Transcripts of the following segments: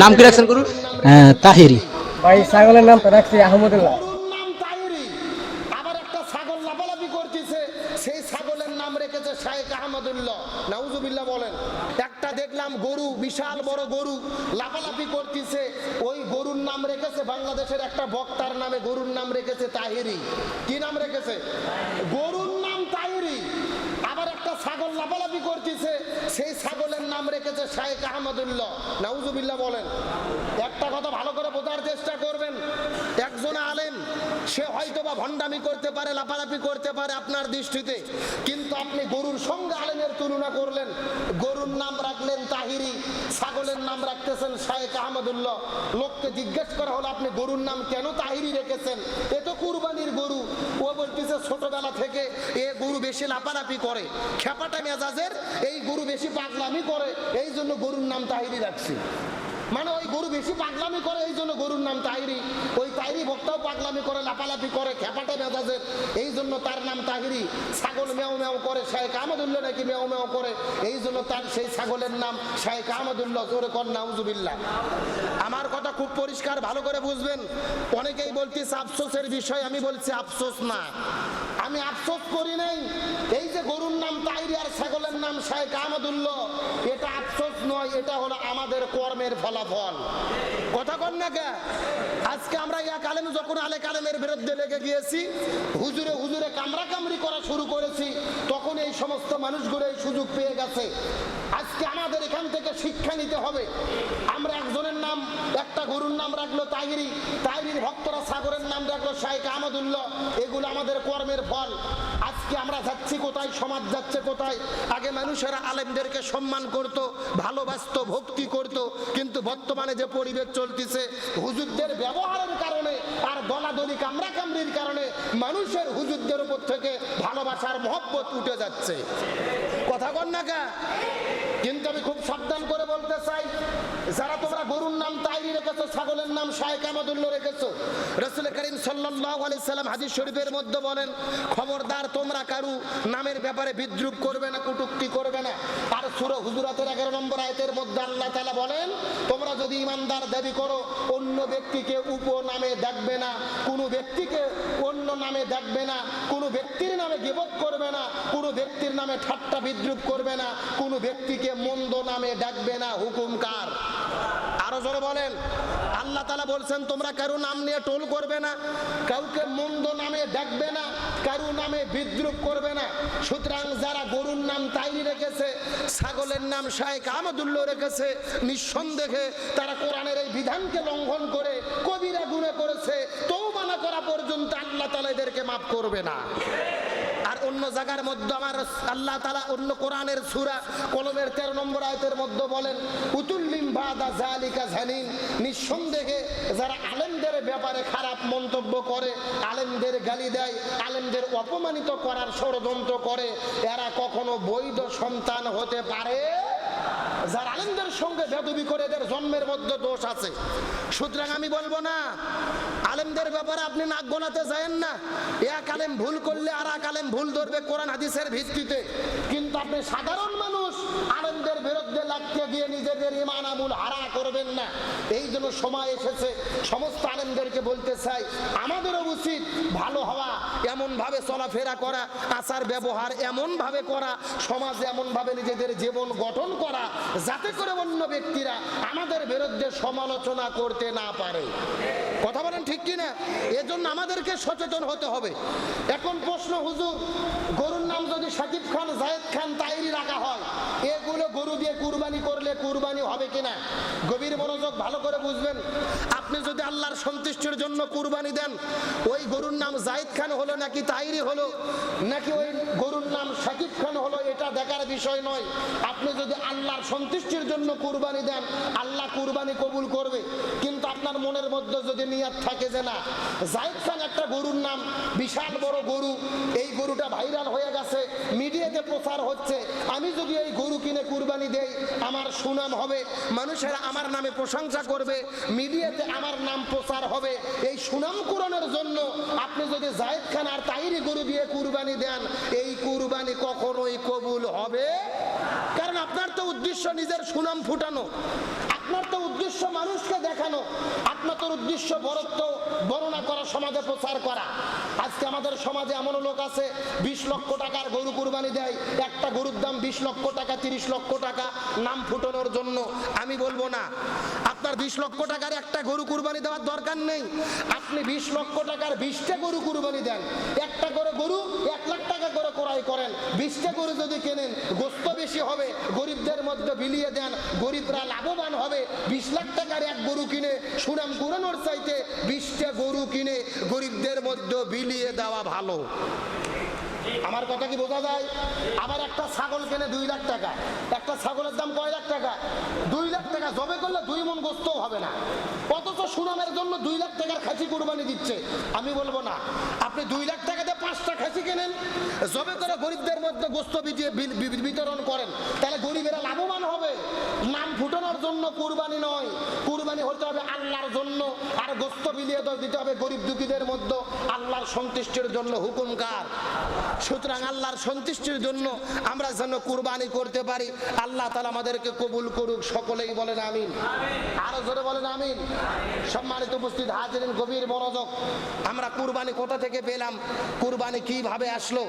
নাম কি রাখছেন গুরু? হ্যাঁ তাহিরি। ভাই ছাগলের নাম তো রাখছি আহমদুল্লাহ। গরুর নাম তাইরি আবার একটা ছাগল লাফালাফি করতেছে সেই ছাগলের নাম রেখেছে শাহেক আহমদুল্লাহ নাউজুবিল্লাহ বলেন একটা দেখলাম গরু বিশাল বড় গরু লাফালাফি করতেছে ওই গরুর নাম রেখেছে বাংলাদেশের একটা বক্তার নামে গরুর নাম রেখেছে তাহিরি কি নাম রেখেছে গরুর নাম তাহিরি আবার একটা ছাগল লাফালাফি করতেছে সেই ছাগলের নাম রেখেছে শাহেক আহমদুল্লাহ। নাউজুবিল্লাহ বলেন, একটা কথা ভালো করে বোঝার চেষ্টা করবেন। একজন আলেম, সে হয়তো বা ভণ্ডামি করতে পারে, লাফালাফি করতে পারে আপনার দৃষ্টিতে, কিন্তু আপনি গরুর সঙ্গে আলেমের তুলনা করলেন, গরুর নাম রাখলেন তাহিরি, ছাগলের নাম রাখতেছেন শাহেক আহমদুল্লাহ। লোককে জিজ্ঞেস করা হলো, আপনি গরুর নাম কেন তাহিরি রেখেছেন? এ কুরবানির গরু, ও বলতেছে ছোটবেলা থেকে এ গরু বেশি লাফালাফি করে। খেপাটা মেজাজের, এই গরু বেশি পাগলামি করে এই জন্য গরুর নাম তাহিরি রাখছি। মানে ওই গরু বেশি পাগলামি করে, এই জন্য গরুর নাম তাহিরি। ওই তাহিরি ভক্তাও পাগলামি করে লাপালাপি করে, খেপাটে মেজাজের এই জন্য তার নাম তাহিরি। ছাগল মেও মেও করে শাহেক আহমদুল্লাহ নাকি মেও মেও করে? এই জন্য তার সেই ছাগলের নাম শাহেক আহমদুল্লাহ জোরে কর, নাউজুবিল্লাহ। আমার কথা খুব পরিষ্কার, ভালো করে বুঝবেন। অনেকেই বলতিস আফসোসের বিষয়। আমি বলছি, আফসোস না। আমি আফসোস করি নাই। এই যে গরুর আহমদুল্লাহ। এটা আফসোস আমাদের কর্মের ফলাফল। কথা আজকে আমরা ইয়া কালেম, যখন আলে কালেমের বিরুদ্ধে লেগে গিয়েছি, হুজুরে হুজুরে কামরা করা শুরু করেছি, তখন এই সমস্ত মানুষগুলো এই সুযোগ পেয়ে গেছে। আজকে আমাদের এখান থেকে শিক্ষা নিতে হবে। আমরা একজনের নাম, একটা গরুর নাম রাখল তাহিরি, তাহিরির ভক্তরা সাগরের নাম রাখল শাহেক আহমদুল্লাহ। এগুলো আমাদের কর্মের ফল। আজকে আমরা যাচ্ছি কোথায়, সমাজ যাচ্ছে কোথায়? আগে মানুষেরা আলেমদেরকে সম্মান করত, ভালোবাসতো, ভক্তি করত, কিন্তু বর্তমানে যে পরিবেশ চলতেছে, হুজুরদের ব্যবহারের কারণে আর দলাদলি কামরা কামড়ির কারণে মানুষের হুজুরদের উপর থেকে ভালোবাসার মহব্বত উঠে যাচ্ছে। কথা কন কিন্তু আমি খুব সাবধান করে বলতে চাই যারা তোমরা গরুর নাম তাইরি রেখেছো? ছাগলের নাম রেখেছো? রসুল করিম সাল্লাম হাদিস শরীফের মধ্যে বলেন, খবরদার তোমরা কারু? নামের ব্যাপারে বিদ্রুপ করবে না, কটূক্তি করবে না। আর সূরা হুজুরাতের 11 নম্বর আয়াতের মধ্যে আল্লাহ তাআলা বলেন, তোমরা যদি ইমানদার দাবি করো, অন্য ব্যক্তিকে উপনামে ডাকবে না, কোনো ব্যক্তিকে অন্য নামে ডাকবে না, কোনো ব্যক্তির নামে গিবত করবে না, কোনো ব্যক্তির নামে ঠাট্টা বিদ্রুপ করবে না, কোনো ব্যক্তিকে মন্দ নামে ডাকবে না। হুকুম কার? আরও জোরে বলেন। আল্লাহ তালা বলছেন, তোমরা কারও নাম নিয়ে টোল করবে না, কাউকে মন্দ নামে ডাকবে না, কারও নামে বিদ্রুপ করবে না। সুতরাং যারা গরুর নাম তাইরি রেখেছে, ছাগলের নাম শাহেক আহমদুল্লাহ রেখেছে, নিঃসন্দেহে তারা কোরআনের এই বিধানকে লঙ্ঘন করে কবিরা গুণে করেছে তৌবানা করা পর্যন্ত আল্লাহ তালা এদেরকে মাফ করবে না। অন্য জায়গার মধ্যে আমার আল্লাহ তালা অন্য কোরআনের সুরা কলমের তেরো নম্বর আয়তের মধ্যে বলেন উতুল্লিম জালিকা নিঃসন্দেহে যারা আলেমদের ব্যাপারে খারাপ মন্তব্য করে, আলেমদের গালি দেয়, আলেমদের অপমানিত করার ষড়যন্ত্র করে, এরা কখনো বৈধ সন্তান হতে পারে? যারা আলেমদের সঙ্গে বেদবি করে এদের জন্মের মধ্যে দোষ আছে। সুতরাং আমি বলব না আলেমদের ব্যাপারে আপনি নাক গোনাতে যায়েন না। এক আলেম ভুল করলে আর এক আলেম ভুল ধরবে কোরআন হাদিসের ভিত্তিতে। কিন্তু আপনি সাধারণ মানুষ আলেমদের বিরুদ্ধে লাগতে গিয়ে নিজেদের ইমান আমুল হারা করবেন না। এই জন্য সময় এসেছে, সমস্ত আলেমদেরকে বলতে চাই, আমাদেরও উচিত ভালো হওয়া এমন ভাবে চলাফেরা করা, আচার ব্যবহার এমন ভাবে করা, সমাজে এমন ভাবে নিজেদের জীবন গঠন করা, যাতে করে অন্য ব্যক্তিরা আমাদের বিরুদ্ধে সমালোচনা করতে না পারে। কথা বলেন ঠিক কি না এজন্য আমাদেরকে সচেতন হতে হবে। এখন প্রশ্ন, হুজুর, গরুর নাম যদি খান জায়েদ খান তাইরি রাখা হয়। এগুলো গরু দিয়ে কুরবানি করলে কুরবানি হবে কিনা? গভীর মনোযোগ ভালো করে বুঝবেন। আপনি যদি আল্লাহর সন্তুষ্টির জন্য কুরবানি দেন, ওই গরুর নাম জায়েদ খান হলো নাকি তাইরি হলো? নাকি ওই গরুর নাম শাকিব খান হলো? এটা দেখার বিষয় নয়। আপনি যদি আল্লাহর সন্তুষ্টির জন্য কুরবানি দেন, আল্লাহ কুরবানি কবুল করবে। কিন্তু আপনার মনের মধ্যে যদি নিয়াত থাকে যে না জাহিদ খান একটা গরুর নাম, বিশাল বড় গরু, এই গরুটা ভাইরাল হয়ে গেছে, মিডিয়াতে প্রচার হচ্ছে, আমি যদি এই গরু কিনে কুরবানি দেই, আমার সুনাম হবে, মানুষেরা আমার নামে প্রশংসা করবে, মিডিয়াতে আমার নাম প্রচার হবে, এই সুনাম কুরনের জন্য আপনি যদি জাহিদ খান আর তাইরি গরু দিয়ে কুরবানি দেন, এই কুরবানি কখনোই কবুল হবে। কারণ আপনার তো উদ্দেশ্য নিজের সুনাম ফুটানো। আপনার তো উদ্দেশ্য আমাদের উদ্দেশ্য বরত্ব বর্ণনা করা, সমাজে প্রচার করা। আজকে আমাদের সমাজে এমন লোক আছে, বিশ লক্ষ টাকার গরু কুরবানি দেয়। একটা গরুর দাম বিশ লক্ষ টাকা, তিরিশ লক্ষ টাকা নাম ফুটানোর জন্য। আমি বলব না। আপনার বিশ লক্ষ টাকার একটা গরু কুরবানি দেওয়ার দরকার নেই। আপনি বিশ লক্ষ টাকার বিশটা গরু কুরবানি দেন। একটা করে গরু এক লাখ টাকা করে করেন। বিশটা গরু যদি কেনেন, গোস্ত বেশি হবে, গরিবদের মধ্যে বিলিয়ে দেন, গরিবরা লাভবান হবে। বিশ লাখ টাকার এক গরু কিনে, সুনাম কুড়ানোর চাইতে বিশটা গরু কিনে গরিবদের মধ্যে বিলিয়ে দেওয়া ভালো। আমার কথা কি বোঝা যায়? আবার একটা ছাগল কেনে দুই লাখ টাকা। একটা ছাগলের দাম কয় লাখ টাকা? দুই লাখ টাকা জবে করলে দুই মন গোস্তও হবে না। অথচ সুনামের জন্য দুই লাখ টাকার খাসি কোরবানি দিচ্ছে। আমি বলব না। আপনি দুই লাখ টাকাতে পাঁচটা খাসি কেনেন, জবে বি- বিতরণ করেন তাহলে গরিবেরা লাভবান হবে। নাম ফুটানোর জন্য কোরবানি নয় কুরবানি হতে হবে আল্লাহর জন্য আর গোস্ত বিলিয়ে দিতে হবে গরিব দুঃখীদের মধ্যে। আল্লাহর সন্তুষ্টির জন্য হুকুমকার সুতরাং আল্লাহর সন্তুষ্টির জন্য আমরা যেন কুরবানি করতে পারি। আল্লাহ তালা আমাদেরকে কবুল করুক, সকলেই বলেন আমিন। আরও জোরে বলেন আমিন। সম্মানিত উপস্থিত হাজিরিন, গভীর মনোযোগ। আমরা কুরবানি কোথা থেকে পেলাম? কুরবানি কীভাবে আসলো?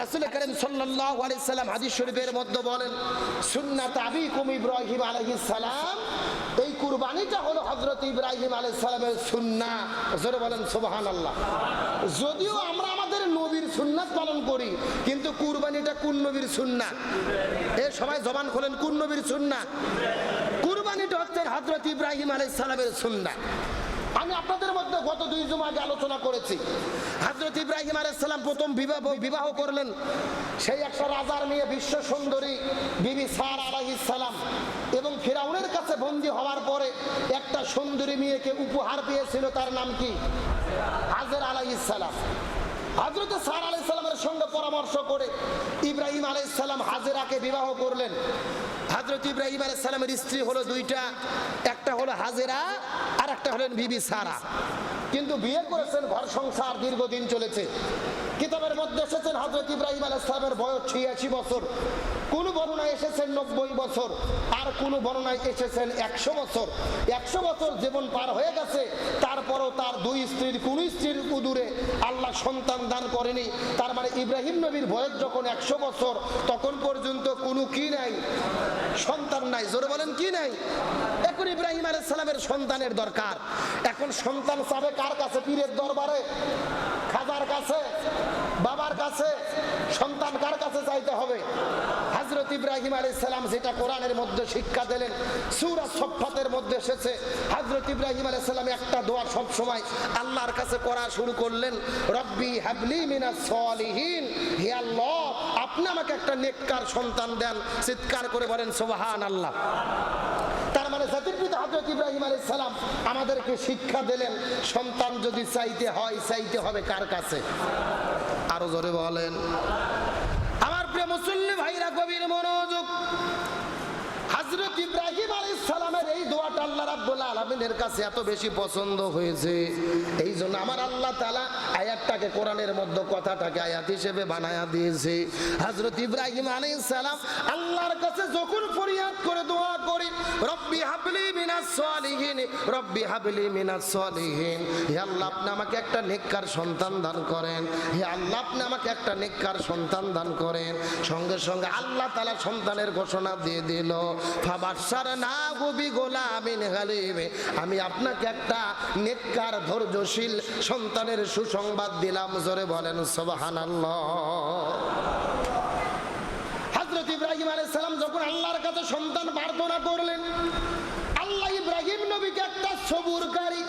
রাসূল করিম সাল্লাল্লাহু আলাইহি সাল্লাম হাদিস শরীফের মধ্যে বলেন, সুন্নাত আবিকুম ইব্রাহিম আলাইহিস সালাম এই কুরবানিটা হলো হজরত ইব্রাহিম আলহ সালামের সুন্না। জোরে বলেন, সুবহানাল্লাহ। যদিও আমরা আমাদের নবীর সুন্নাত পালন করি, কিন্তু কুরবানিটা কোন নবীর সুন্না? এ সবাই জবান খোলেন, কোন নবীর সুন্না? কুরবানিটা হচ্ছে হজরত ইব্রাহিম আলহ সালামের সুন্না। আমি আপনাদের গত দুই জুমা আগে আলোচনা করেছি। হজরত ইব্রাহিম আলাইসাল্লাম প্রথম বিবাহ বিবাহ করলেন। সেই একটা রাজার মেয়ে, বিশ্ব সুন্দরী, বিবি সার আলাইসালাম এবং ফেরাউনের কাছে বন্দী হওয়ার পরে একটা সুন্দরী মেয়েকে উপহার পেয়েছিল, তার নাম কি? হাজের আলাইসালাম হজরত সার আলাইসাল্লামের সঙ্গে পরামর্শ করে ইব্রাহিম আলাইসাল্লাম হাজেরাকে বিবাহ করলেন। হজরত ইব্রাহিম আলাইসাল্লামের স্ত্রী হলো দুইটা। একটা হলো হাজেরা আর একটা হলেন বিবি সারা। কিন্তু বিয়ে করেছেন ঘর সংসার দীর্ঘদিন চলেছে। কিতাবের মধ্যে এসেছেন হজরত ইব্রাহিম আলাইসালামের বয়স ছিয়াশি বছর। কোন বর্ণনায় এসেছেন নব্বই বছর, আর কোন বর্ণনায় এসেছেন একশো বছর। একশো বছর জীবন পার হয়ে গেছে, তারপরও তার দুই স্ত্রীর, কোন স্ত্রীর উদূরে আল্লাহ সন্তান দান করেনি। তার মানে ইব্রাহিম নবীর বয়স যখন একশো বছর, তখন পর্যন্ত কোনো কি নাই, সন্তান নাই। জোরে বলেন, কি নাই? এখন ইব্রাহিম আলাইহিস সালামের সন্তানের দরকার। এখন সন্তান চাবে কার কাছে? পীরের দরবারে, খাজার কাছে, বাবার কাছে সন্তান কার কাছে চাইতে হবে? হজরত ইব্রাহিম আলাইহিস সালাম যেটা কোরআনের মধ্যে শিক্ষা দিলেন, সূরা সফফাতের মধ্যে এসেছে। হজরত ইব্রাহিম আলাইহিস সালাম একটা দোয়া সব সময় আল্লাহর কাছে করা শুরু করলেন, রব্বি হাবলি মিনা সলিহিন। হে আল্লাহ, আপনি আমাকে একটা নেককার সন্তান দেন। চিৎকার করে বলেন সুবহান আল্লাহ তার মানে জাতির পিতা হজরত ইব্রাহিম আলাইহিস সালাম আমাদেরকে শিক্ষা দিলেন, সন্তান যদি চাইতে হয়, চাইতে হবে কার কাছে? আরও জোরে বলেন। আমার প্রিয় মুসল্লি ভাইরা কবির মনোযোগ। ইব্রাহিম আলাইহিস সালামের এই দোয়াটা আল্লাহ রাব্বুল আলামিনের কাছে এত বেশি পছন্দ হয়েছে। এই জন্য আমার আল্লাহ তাআলা আয়াতটাকে কোরআনের মধ্যে কথাটাকে আয়াত হিসেবে বানায়া দিয়েছে। হজরত ইব্রাহিম আলাইহিস সালাম আল্লাহর কাছে মিনাস সলিহিন, রব্বি হাবলি মিনাস সলিহিন। হে আল্লাহ, আপনি আমাকে একটা নেককার সন্তান দান করেন। হে আল্লাহ, আপনি আমাকে একটা নেককার সন্তান দান করেন। সঙ্গে সঙ্গে আল্লাহ তাআলা সন্তানের ঘোষণা দিয়ে দিল ফাবাসার না গবি গোলামিন হালিমে আমি আপনাকে একটা নেককার, ধৈর্যশীল সন্তানের সুসংবাদ দিলাম। জোরে বলেন, সুবহানাল্লাহ হজরত ইব্রাহিম আলাইহিস সালাম যখন আল্লাহর কাছে সন্তান প্রার্থনা করলেন আল্লাহ ইব্রাহিম নবীকে একটা সবুরকারী,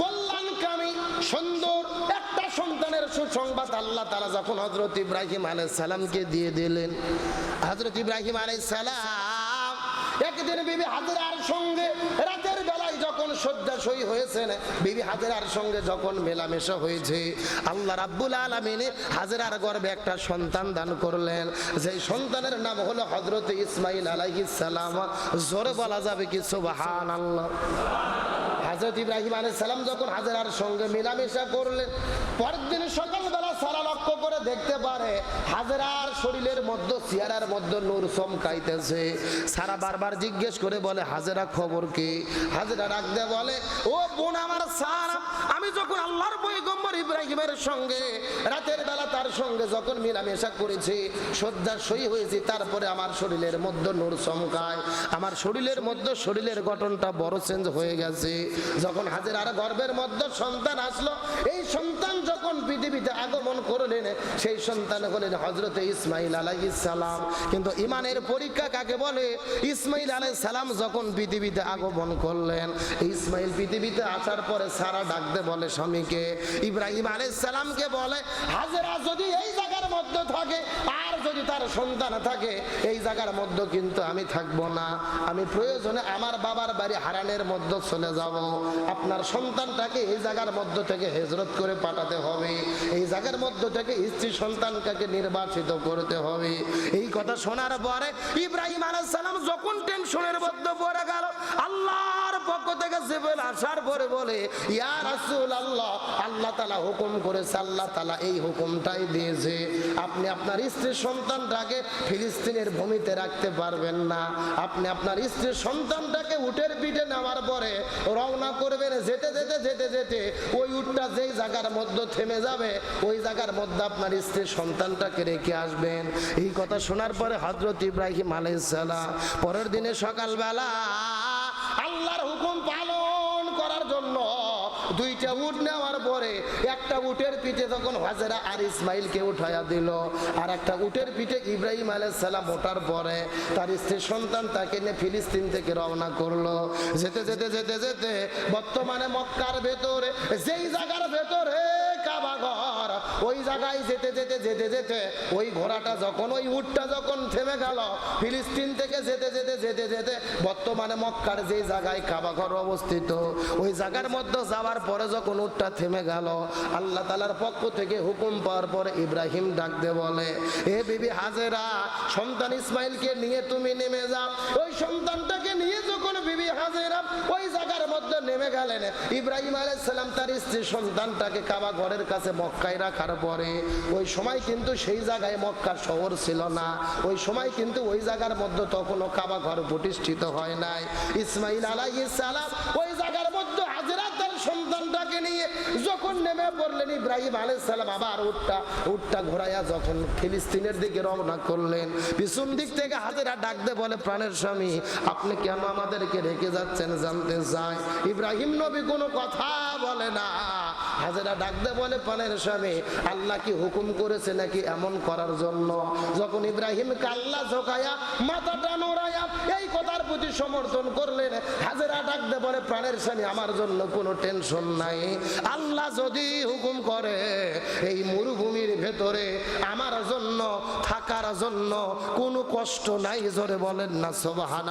কল্যাণকামী, সুন্দর। একটা সন্তানের সুসংবাদ আল্লাহ তারা যখন হজরত ইব্রাহিম আলাইহিস সালামকে দিয়ে দিলেন। হজরত ইব্রাহিম আলাইহিস সালাম একদিন বিবি হাজরার সঙ্গে রাতের বেলায় যখন শয্যাশয়ী হয়েছেন, বিবি হাজরার সঙ্গে যখন মেলামেশা হয়েছে, আল্লাহ রাব্বুল আলামিনে হাজরার গর্ভে একটা সন্তান দান করলেন। যেই সন্তানের নাম হলো হযরত ইসমাইল আলাইহিস সালাম জোরে বলা যাবে কি? সুবহানাল্লাহ। হযরত ইব্রাহিম সালাম যখন হাজরার সঙ্গে মেলামেশা করলেন, পরের দিন সকালবেলা সারা লক্ষ্য করে দেখতে পারে হাজরার শরীরের মধ্যে চেহারার মধ্যে নূর চমকাইতেছে। সারা বারবার জিজ্ঞেস করে বলে, হাজরা খবর কি? হাজরা রাখতে বলে, ও বোন আমার সারা আমি যখন আল্লাহর পয়গম্বর ইব্রাহিমের সঙ্গে রাতের বেলা তার সঙ্গে যখন মিলামেশা করেছি শয্যাশয়ী হয়েছি, তারপরে আমার শরীরের মধ্যে নূর চমকায়। আমার শরীরের মধ্যে শরীরের গঠনটা বড় চেঞ্জ হয়ে গেছে। যখন হাজেরার গর্ভের মধ্যে সন্তান আসলো, এই সন্তান যখন পৃথিবীতে আগমন করলেন, সেই সন্তান হলেন হজরতে ইসমাইল আলাইহিস সালাম। কিন্তু ইমানের পরীক্ষা কাকে বলে? ইসমাইল আলাইহিস সালাম যখন পৃথিবীতে আগমন করলেন ইসমাইল পৃথিবীতে আসার পরে সারা ডাকতে বলে স্বামীকে, ইব্রাহিম আলাইহিস সালামকে বলে, হাজেরা যদি এই জায়গার মধ্যে থাকে, আর যদি তার সন্তান থাকে, এই জায়গার মধ্যে কিন্তু আমি থাকব না। আমি প্রয়োজনে আমার বাবার বাড়ি হারানের মধ্যে চলে যাব। আপনার সন্তানটাকে এই জায়গার মধ্য থেকে হেজরত করে পাঠাতে হবে। এই জায়গার মধ্য থেকে স্ত্রী সন্তানটাকে নির্বাচিত করতে হবে। এই কথা শোনার পরে ইব্রাহিম আলাইহিস সালাম যখন টেনশনের মধ্যে পড়ে গেল, আল্লাহর পক্ষ থেকে আসার পরে বলে, ইয়া উটের পিঠে নেওয়ার পরে রওনা করবেন, যেতে যেতে যেতে যেতে। ওই উটটা যেই জায়গার মধ্যে থেমে যাবে, ওই জায়গার মধ্যে আপনার স্ত্রীর সন্তানটাকে রেখে আসবেন। এই কথা শোনার পরে হজরত ইব্রাহিম আলাইসাল্লাম পরের দিনে সকালবেলা আল্লাহর দুইটা উট নেওয়ার পরে একটা উটের পিঠে তখন হাজেরা আর ইসমাইলকে উঠাইয়া দিল, আর একটা উটের পিঠে ইব্রাহিম সালাম ওঠার পরে তার স্ত্রী সন্তান তাকে নিয়ে ফিলিস্তিন থেকে রওনা করল। যেতে যেতে যেতে যেতে বর্তমানে মক্কার ভেতরে, যেই জায়গার ভেতরে কাবা ঘর ওই জায়গায় যেতে যেতে যেতে যেতে ওই ঘোড়াটা যখন, ওই উটটা যখন থেমে গেল, ফিলিস্তিন থেকে যেতে যেতে যেতে যেতে বর্তমানে মক্কার যে জায়গায় কাবা ঘর অবস্থিত, ওই জায়গার মধ্যে যাওয়ার পরে যখন উটটা থেমে গেল, আল্লাহ তালার পক্ষ থেকে হুকুম পাওয়ার পরে ইব্রাহিম ডাকতে বলে, এ বিবি হাজেরা, সন্তান ইসমাইলকে নিয়ে তুমি নেমে যাও। ওই সন্তানটাকে নিয়ে যখন বিবি হাজেরা নেমে গেলেন ইব্রাহিম আলাইসাল্লাম তার স্ত্রী সন্তানটাকে কাবা ঘরের কাছে মক্কায় রাখার পরে, ওই সময় কিন্তু সেই জায়গায় মক্কা শহর ছিল না। ওই সময় কিন্তু ওই জায়গার মধ্যে তখনও কাবা ঘর প্রতিষ্ঠিত হয় নাই। ইসমাইল আলাই ওই জায়গার মধ্যে সন্তানটাকে নিয়ে যখন নেমে পড়লেন ইব্রাহিম আলাইসালাম সালাম, আবার উটটা উটটা ঘোরাইয়া যখন ফিলিস্তিনের দিকে রওনা করলেন, পিছন দিক থেকে হাজিরা ডাকতে বলে, প্রাণের স্বামী, আপনি কেন আমাদেরকে রেখে যাচ্ছেন জানতে চায় ইব্রাহিম নবী কোনো কথা বলে না। হাজেরা ডাকতে বলে প্রাণের স্বামী, আল্লাহ কি হুকুম করেছে নাকি এমন করার জন্য? যখন ইব্রাহিম কাল্লা ঝোকায়া, মাথাটা নোড়ায়া, এই কথার প্রতি সমর্থন করলেন, হাজেরা ডাকতে বলে প্রাণের স্বামী, আমার জন্য কোনো টেনশন নাই। আল্লাহ যদি হুকুম করে, এই মরুভূমির ভেতরে আমার জন্য, থাকার জন্য কোনো কষ্ট নাই। জোরে বলেন না সোবাহান